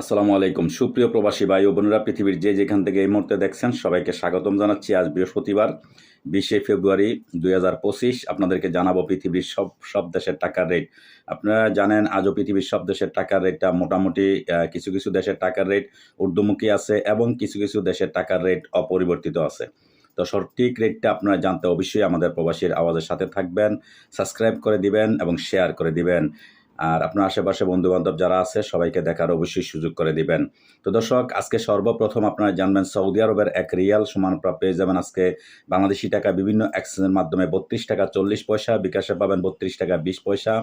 আসসালামু আলাইকুম। সুপ্রিয় প্রবাসী ভাই ও বোনেরা, পৃথিবীর যে যেখান থেকে এই মুহূর্তে দেখছেন, সবাইকে স্বাগতম জানাচ্ছি। আজ বৃহস্পতিবার, বিশে ফেব্রুয়ারি দুই হাজার পঁচিশ। আপনাদেরকে জানাব পৃথিবীর সব সব দেশের টাকার রেট আপনারা জানেন, আজও পৃথিবীর সব দেশের টাকার রেটটা মোটামুটি কিছু কিছু দেশের টাকার রেট ঊর্ধ্বমুখী আছে এবং কিছু কিছু দেশের টাকার রেট অপরিবর্তিত আছে। তো সঠিক রেটটা আপনারা জানতে অবশ্যই আমাদের প্রবাসীর আওয়াজের সাথে থাকবেন, সাবস্ক্রাইব করে দিবেন এবং শেয়ার করে দিবেন। আর আপনার আশেপাশে বন্ধু বান্ধব যারা আছে, সবাইকে দেখার অবশ্যই সুযোগ করে দিবেন। তো দর্শক, আজকে সর্বপ্রথম আপনারা জানবেন সৌদি আরবের এক রিয়াল সমান পেয়ে যাবেন আজকে বাংলাদেশি টাকা বিভিন্ন এক্সচেঞ্জের মাধ্যমে। বত্রিশ টাকা চল্লিশ পয়সা, বিকাশে পাবেন বত্রিশ টাকা বিশ পয়সা,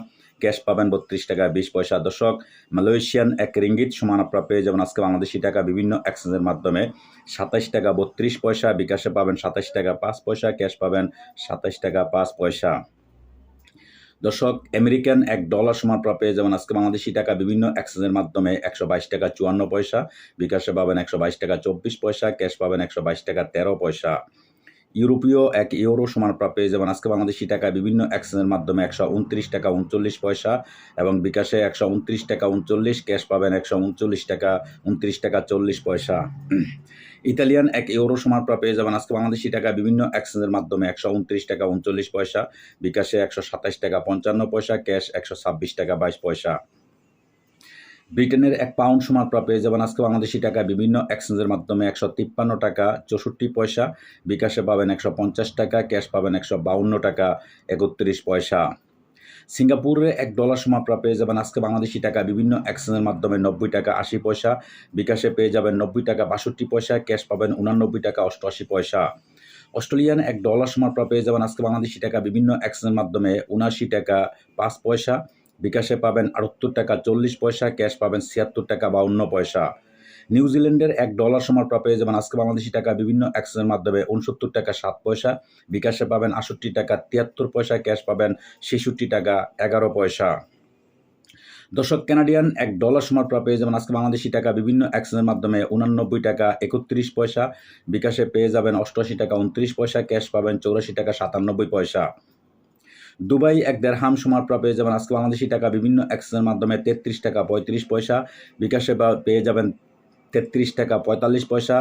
ক্যাশ পাবেন বত্রিশ টাকা বিশ পয়সা। দর্শক, মালয়েশিয়ান এক রিঙ্গিত সমান আপনারা পেয়ে যাবেন আজকে বাংলাদেশি টাকা বিভিন্ন এক্সচেঞ্জের মাধ্যমে। সাতাশ টাকা বত্রিশ পয়সা, বিকাশে পাবেন সাতাশ টাকা পাঁচ পয়সা, ক্যাশ পাবেন সাতাশ টাকা পাঁচ পয়সা। দর্শক, আমেরিকান এক ডলার সমান যেমন আজকে বাংলাদেশি টাকা, বিভিন্ন এক্সচেঞ্জের মাধ্যমে একশো বাইশ টাকা চুয়ান্ন পয়সা। বিকাশে পাবেন একশো বাইশ টাকা চব্বিশ পয়সা ক্যাশ পাবেন একশো বাইশ টাকা তেরো পয়সা। ইউরোপীয় এক ইউরো সমান প্রাপ্য পেয়ে যাবেন। আজকে বাংলাদেশি টাকা বিভিন্ন এক্সচেঞ্জের মাধ্যমে একশো উনত্রিশ টাকা উনচল্লিশ পয়সা এবং বিকাশে একশো উনত্রিশ টাকা উনচল্লিশ ক্যাশ পাবেন একশো উনচল্লিশ টাকা উনত্রিশ টাকা চল্লিশ পয়সা। ইতালিয়ান এক ইউরো সমান পেয়ে যাবেন। আজকে বাংলাদেশি টাকা বিভিন্ন এক্সচেঞ্জের মাধ্যমে একশো উনত্রিশ টাকা উনচল্লিশ পয়সা, বিকাশে একশো সাতাশ টাকা পঞ্চান্ন পয়সা ক্যাশ একশো ছাব্বিশ টাকা বাইশ পয়সা। ব্রিটেনের এক পাউন্ড সমান পেয়ে যাবেন আজকে বাংলাদেশি টাকা বিভিন্ন এক্সচেঞ্জের মাধ্যমে একশো তিপ্পান্ন টাকা, চৌষট্টি পয়সা, বিকাশে পাবেন একশো পঞ্চাশ টাকা ক্যাশ পাবেন একশো বাউন্ন টাকা, একত্রিশ পয়সা। সিঙ্গাপুরে এক ডলার সমান প্রাপ্য পেয়ে যাবেন আজকে বাংলাদেশি টাকা বিভিন্ন এক্সচেঞ্জের মাধ্যমে নব্বই টাকা, আশি পয়সা, বিকাশে পেয়ে যাবেন নব্বই টাকা, বাষট্টি পয়সা ক্যাশ পাবেন উনানব্বই টাকা, অষ্টআশি পয়সা। অস্ট্রেলিয়ান এক ডলার সমান প্রাপ্য পেয়ে যাবেন আজকে বাংলাদেশি টাকা বিভিন্ন এক্সচেঞ্জের মাধ্যমে উনাশি টাকা, পাঁচ পয়সা বিকাশে পাবেন আটাত্তর টাকা চল্লিশ পয়সা, ক্যাশ পাবেন ছিয়াত্তর টাকা বাউন্ন পয়সা। নিউজিল্যান্ডের এক ডলার সমান পেয়ে যাবেন আজকে বাংলাদেশি টাকা বিভিন্ন এক্সচেঞ্জের মাধ্যমে উনসত্তর টাকা সাত পয়সা, বিকাশে পাবেন আষট্টি টাকা তিয়াত্তর পয়সা, ক্যাশ পাবেন ছেষট্টি টাকা এগারো পয়সা। দর্শক কানাডিয়ান এক ডলার সমান পেয়ে যাবেন আজকে বাংলাদেশি টাকা বিভিন্ন অ্যাক্সেসের মাধ্যমে উনানব্বই টাকা একত্রিশ পয়সা, বিকাশে পেয়ে যাবেন অষ্টআশি টাকা উনত্রিশ পয়সা, ক্যাশ পাবেন চৌরাশি টাকা সাতানব্বই পয়সা। দুবাই এক দেড়হাম সমান পেয়ে যাবেন। আজকে বাংলাদেশি টাকা বিভিন্ন এক্সচেঞ্জের মাধ্যমে তেত্রিশ টাকা পঁয়ত্রিশ পয়সা। বিকাশে পেয়ে যাবেন তেত্রিশ টাকা পঁয়তাল্লিশ পয়সা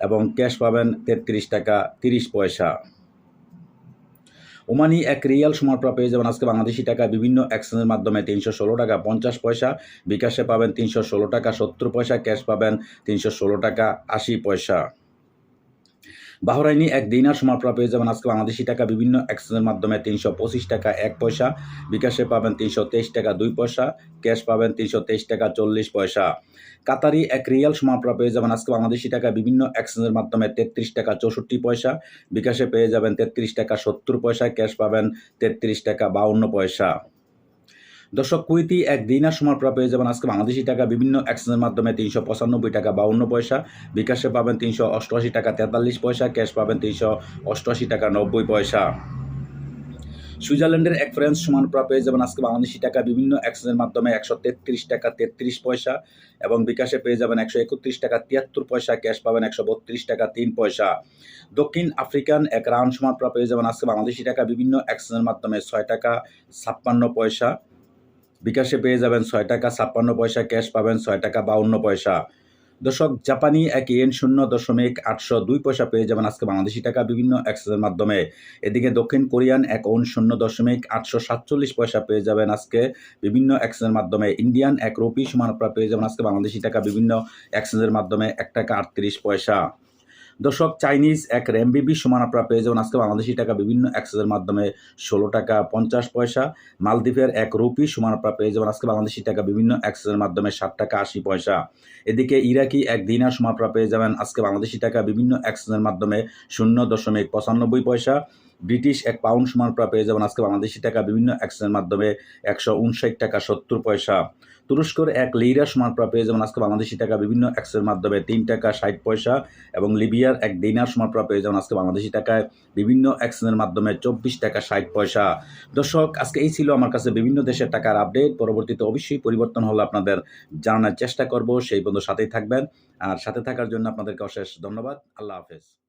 এবং ক্যাশ পাবেন তেত্রিশ টাকা তিরিশ পয়সা। ওমানি এক রিয়াল সমান প্রাপ্য পেয়ে যাবেন। আজকে বাংলাদেশি টাকা বিভিন্ন এক্সচেঞ্জের মাধ্যমে তিনশো ষোলো টাকা পঞ্চাশ পয়সা। বিকাশে পাবেন তিনশো ষোলো টাকা সত্তর পয়সা। ক্যাশ পাবেন তিনশো ষোলো টাকা আশি পয়সা। বাহরাইনি এক দিনার সমান পেয়ে যাবেন আজকে বাংলাদেশি টাকা। বিভিন্ন এক্সচেঞ্জের মাধ্যমে তিনশো পঁচিশ টাকা, এক পয়সা। বিকাশে পাবেন তিনশো তেইশ টাকা, দুই পয়সা। ক্যাশ পাবেন তিনশো তেইশ টাকা, চল্লিশ পয়সা। কাতারি এক রিয়াল সমান পেয়ে যাবেন আজকে বাংলাদেশি টাকা। বিভিন্ন এক্সচেঞ্জের মাধ্যমে তেত্রিশ টাকা, চৌষট্টি পয়সা। বিকাশে পেয়ে যাবেন তেত্রিশ টাকা, সত্তর পয়সা। ক্যাশ পাবেন তেত্রিশ টাকা, বাউন্ন পয়সা। দর্শক কুইতি এক দিনার সময় প্রাপ্য পেয়ে যাবেন আজকে বাংলাদেশি টাকা, বিভিন্ন এক্সচেঞ্জের মাধ্যমে তিনশো পঁচানব্বই টাকা বাউন্ন পয়সা, বিকাশে পাবেন তিনশো অষ্টআশি টাকা তেতাল্লিশ পয়সা, ক্যাশ পাবেন তিনশো অষ্টআশি টাকা নব্বই পয়সা। সুইজারল্যান্ডের এক ফ্রেন্স সমান প্রাপ্য পেয়ে যাবেন আজকে বাংলাদেশি টাকা, বিভিন্ন এক্সচেঞ্জের মাধ্যমে একশো তেত্রিশ টাকা তেত্রিশ পয়সা এবং বিকাশে পেয়ে যাবেন একশো একত্রিশ টাকা তিয়াত্তর পয়সা, ক্যাশ পাবেন একশো বত্রিশ টাকা তিন পয়সা। দক্ষিণ আফ্রিকান এক রাউন্ড সমান প্রাপ্য পেয়ে যাবেন আজকে বাংলাদেশি টাকা, বিভিন্ন এক্সচেঞ্জের মাধ্যমে ছয় টাকা ছাপ্পান্ন পয়সা। বিকাশে পেয়ে যাবেন ছয় টাকা, ছাপ্পান্ন পয়সা, ক্যাশ পাবেন ছয় টাকা, বাউন্ন পয়সা। দর্শক, জাপানি এক ইয়েন শূন্য দশমিক আটশো দুই পয়সা পেয়ে যাবেন আজকে বাংলাদেশি টাকা বিভিন্ন এক্সচেঞ্জের মাধ্যমে। এদিকে দক্ষিণ কোরিয়ান এক ওন শূন্য দশমিক আটশো সাতচল্লিশ পয়সা পেয়ে যাবেন আজকে বিভিন্ন এক্সচেঞ্জের মাধ্যমে। ইন্ডিয়ান এক রুপি সমান পেয়ে যাবেন আজকে বাংলাদেশি টাকা বিভিন্ন এক্সচেঞ্জের মাধ্যমে এক টাকা আটত্রিশ পয়সা। দর্শক, চাইনিজ এক র্যামবিবি সমান আপনারা পেয়ে যাবেন। আজকে বাংলাদেশি টাকা বিভিন্ন অ্যাক্সেসের মাধ্যমে ষোলো টাকা পঞ্চাশ পয়সা। মালদ্বীপের এক রুপি সমান আপনারা পেয়ে যাবেন। আজকে বাংলাদেশি টাকা বিভিন্ন অ্যাক্সেসের মাধ্যমে ষাট টাকা আশি পয়সা। এদিকে ইরাকি এক দিনার সমান আপনারা পেয়ে যাবেন। আজকে বাংলাদেশি টাকা বিভিন্ন অ্যাক্সেসের মাধ্যমে শূন্য দশমিক পঁচানব্বই পয়সা। ব্রিটিশ এক পাউন্ড সমান আপনারা পেয়ে যাবেন আজকে বাংলাদেশি টাকা বিভিন্ন এক্সচেঞ্জের মাধ্যমে একশো উনষাট টাকা, সত্তর পয়সা। তুরস্কর এক লিরা সমান আপনারা পেয়ে যাবেন আজকে বাংলাদেশি টাকা বিভিন্ন এক্সচেঞ্জের মাধ্যমে তিন টাকা, ষাট পয়সা এবং লিবিয়ার এক দিনার সমান আপনারা পেয়ে যাবেন আজকে বাংলাদেশি টাকায় বিভিন্ন এক্সচেঞ্জের মাধ্যমে চব্বিশ টাকা, ষাট পয়সা। দর্শক, আজকে এই ছিল আমার কাছে বিভিন্ন দেশের টাকার আপডেট পরবর্তীতে অবশ্যই পরিবর্তন হলে আপনাদের জানানোর চেষ্টা করব। সেই বন্ধু সাথেই থাকবেন। আর সাথে থাকার জন্য আপনাদেরকে অশেষ ধন্যবাদ। আল্লাহ হাফেজ।